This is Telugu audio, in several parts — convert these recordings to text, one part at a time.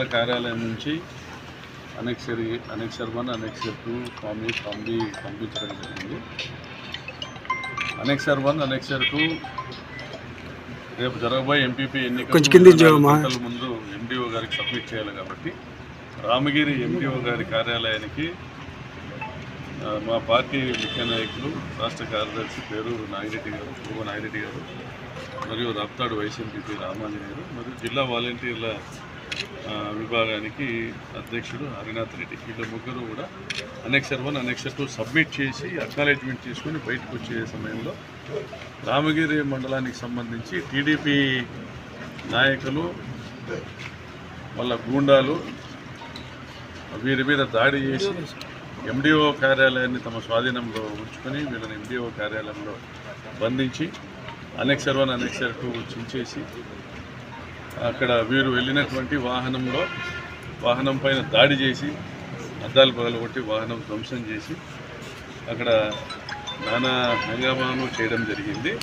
కేంద్ర కార్యాలయం నుంచి annexure annexure one annexure two combi కాంబి పంపించడం జరిగింది. అనెక్సర్ వన్ అనెక్సర్ టూ రేపు జరగబోయే ఎంపీపీ ఎన్నికల ముందు ఎండిఓ గారికి సబ్మిట్ చేయాలి కాబట్టి రామగిరి ఎండిఓ గారి కార్యాలయానికి మా పార్టీ ముఖ్య నాయకులు రాష్ట్ర కార్యదర్శి పేరూరు నాగిరెడ్డి గారు పూర్వ నాగిరెడ్డి గారు మరియు రప్తాడు వైఎస్ఎంపీ రామాంజనేయులు మరియు జిల్లా వాలంటీర్ల విభాగానికి అధ్యక్షుడు హరినాథ్ రెడ్డి. వీళ్ళ ముగ్గురు కూడా annexure one annexure two submit చేసి అక్నాలెడ్జ్మెంట్ చేసుకుని బయటకు వచ్చే సమయంలో రామగిరి మండలానికి సంబంధించి టీడీపీ నాయకులు వాళ్ళ గూండాలు వీరి మీద దాడి చేసి ఎండిఓ కార్యాలయాన్ని తమ స్వాధీనంలో ఉంచుకొని వీళ్ళని ఎండిఓ కార్యాలయంలో బంధించి అనెక్సర్ వన్ అనెక్సర్ టూ చించేసి అక్కడ వీరు వెళ్ళినటువంటి వాహనంలో వాహనం పైన దాడి చేసి అద్దాలు పగలగొట్టి వాహనం ధ్వంసం చేసి అక్కడ నానా హంగామాను చేయడం జరిగింది.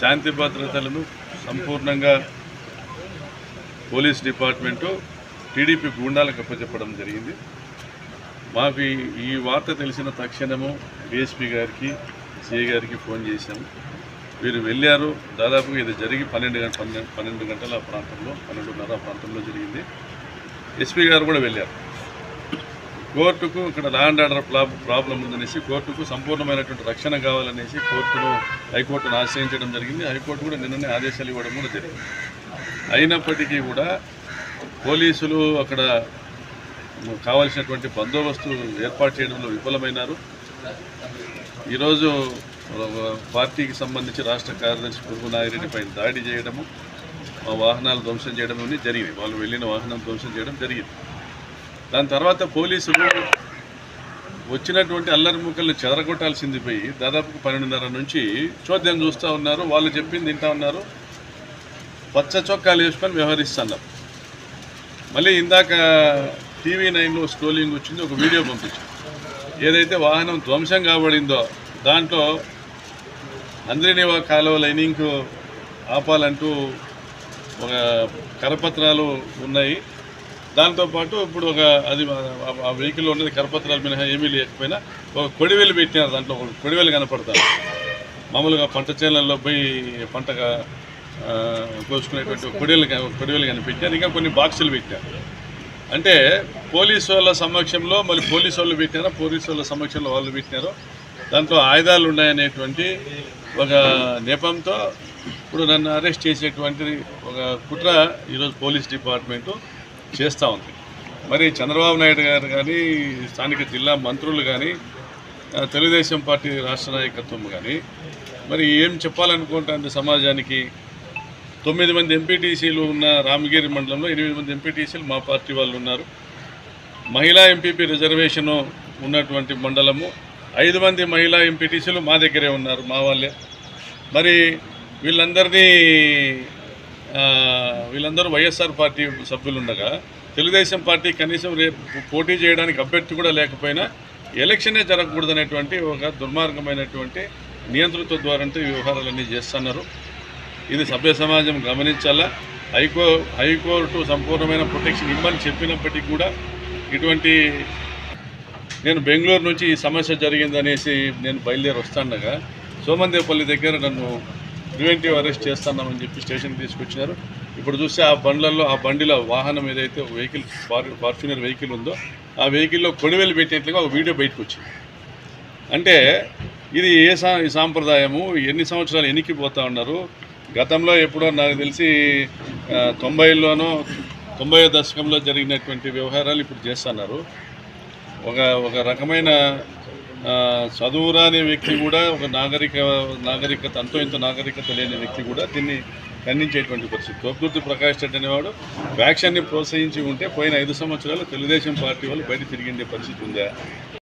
శాంతి భద్రతలను సంపూర్ణంగా పోలీస్ డిపార్ట్మెంటు టీడీపీ గూండాలకు అప్పచెప్పడం జరిగింది. మాకు ఈ- వార్త తెలిసిన తక్షణము డిఎస్పీ గారికి సిఐ గారికి ఫోన్ చేశాము. వీరు వెళ్ళారు. దాదాపు ఇది జరిగి పన్నెండు గంట పన్నెండు పన్నెండు గంటల ప్రాంతంలో పన్నెండున్నర ప్రాంతంలో జరిగింది. ఎస్పీ గారు కూడా వెళ్ళారు. కోర్టుకు ఇక్కడ law and order prob problem ఉందనేసి కోర్టుకు సంపూర్ణమైనటువంటి రక్షణ కావాలనేసి కోర్టును హైకోర్టును ఆశ్రయించడం జరిగింది. హైకోర్టు కూడా నిన్ననే ఆదేశాలు ఇవ్వడం కూడా జరిగింది. అయినప్పటికీ కూడా పోలీసులు అక్కడ కావాల్సినటువంటి బందోబస్తు ఏర్పాటు చేయడంలో విఫలమైనారు. ఈరోజు పార్టీకి సంబంధించి రాష్ట్ర కార్యదర్శి పురుగు నాగిరెడ్డిపై దాడి చేయడము మా వాహనాలు ధ్వంసం చేయడం అనేది జరిగింది వాళ్ళు వెళ్ళిన వాహనం ధ్వంసం చేయడం జరిగింది. దాని తర్వాత పోలీసులు వచ్చినటువంటి అల్లరి ముక్కల్ని చెదరగొట్టాల్సింది పోయి దాదాపు పన్నెండున్నర నుంచి చోద్యం చూస్తూ ఉన్నారు వాళ్ళు చెప్పింది తింటా ఉన్నారు పచ్చ చొక్కాలు వేసుకొని వ్యవహరిస్తున్నారు. మళ్ళీ ఇందాక టీవీ నైన్లో స్క్రోలింగ్ వచ్చింది ఒక వీడియో పంపించారు ఏదైతే వాహనం ధ్వంసం కాబడిందో దాంట్లో అంద్రినివా కాలువ లైనింగ్ ఆపాలంటూ ఒక కరపత్రాలు ఉన్నాయి. దాంతోపాటు ఇప్పుడు ఒక అది ఆ- వెహికల్లో ఉన్నది కరపత్రాలు మినహా ఏమీ లేకపోయినా ఒక కొడివేలు పెట్టినారు దాంట్లో ఒక కొడివేలు కనపడతారు మామూలుగా పంట చేనులలో పోయి పంటగా కోసుకునేటువంటి కొడివేలు కొడివేలు కానీ ఇంకా కొన్ని బాక్సులు పెట్టారు. అంటే పోలీసు వాళ్ళ సమక్షంలో మళ్ళీ పోలీసు వాళ్ళు పెట్టారో పోలీసు వాళ్ళ సమక్షంలో వాళ్ళు పెట్టినారో? దాంట్లో ఆయుధాలు ఉన్నాయనేటువంటి ఒక నెపంతో ఇప్పుడు నన్ను అరెస్ట్ చేసేటువంటి ఒక కుట్ర ఈరోజు పోలీస్ డిపార్ట్మెంటు చేస్తూ ఉంది. మరి చంద్రబాబు నాయుడు గారు కానీ స్థానిక జిల్లా మంత్రులు కానీ తెలుగుదేశం పార్టీ రాష్ట్ర నాయకత్వం కానీ మరి ఏం చెప్పాలనుకుంటుంది సమాజానికి? తొమ్మిది మంది ఎంపీటీసీలు ఉన్న రామగిరి మండలంలో ఎనిమిది మంది ఎంపీటీసీలు మా పార్టీ వాళ్ళు ఉన్నారు. మహిళా ఎంపీపీ రిజర్వేషను ఉన్నటువంటి మండలము ఐదు మంది మహిళా ఎంపీటీసీలు మా దగ్గరే ఉన్నారు మా వాళ్ళే. మరి వీళ్ళందరినీ వీళ్ళందరూ వైఎస్ఆర్ పార్టీ సభ్యులు ఉండగా తెలుగుదేశం పార్టీ కనీసం రేపు పోటీ చేయడానికి అభ్యర్థి కూడా లేకపోయినా ఎలక్షనే జరగకూడదనేటువంటి ఒక దుర్మార్గమైనటువంటి నియంతృత్వ ద్వారంతో వ్యవహారాలన్నీ చేస్తున్నారు. ఇది సభ్య సమాజం గమనించాలా? హైకో హైకోర్టు సంపూర్ణమైన ప్రొటెక్షన్ ఇవ్వని చెప్పినప్పటికీ కూడా ఇటువంటి నేను బెంగళూరు నుంచి ఈ సమస్య జరిగిందనేసి నేను బయలుదేరి వస్తుండగా సోమందేపల్లి దగ్గర నన్ను ప్రివెంటివ్ అరెస్ట్ చేస్తున్నామని చెప్పి స్టేషన్కి తీసుకొచ్చినారు. ఇప్పుడు చూస్తే ఆ బండ్లలో ఆ బండిలో వాహనం ఏదైతే వెహికల్ ఫార్చునర్ వెహికల్ ఉందో ఆ వెహికల్లో కొడివేలు పెట్టినట్లుగా ఒక వీడియో బయటకు వచ్చింది. అంటే ఇది ఏ సా ఈ సాంప్రదాయము? ఎన్ని సంవత్సరాలు ఎన్నికిపోతా ఉన్నారు? గతంలో ఎప్పుడో నాకు తెలిసి తొంభైలోనో తొంభై దశకంలో జరిగినటువంటి వ్యవహారాలు ఇప్పుడు చేస్తున్నారు. ఒక ఒక రకమైన చదువురాని వ్యక్తి కూడా ఒక నాగరిక నాగరికత అంతో ఇంత నాగరికత లేని వ్యక్తి కూడా దీన్ని ఖండించేటువంటి పరిస్థితి. ప్రకృతి ప్రకాష్ రెడ్డి అనేవాడు వ్యాక్సిన్ని ప్రోత్సహించి ఉంటే పోయిన ఐదు సంవత్సరాలు తెలుగుదేశం పార్టీ వాళ్ళు బయట తిరిగిండే పరిస్థితి ఉందా?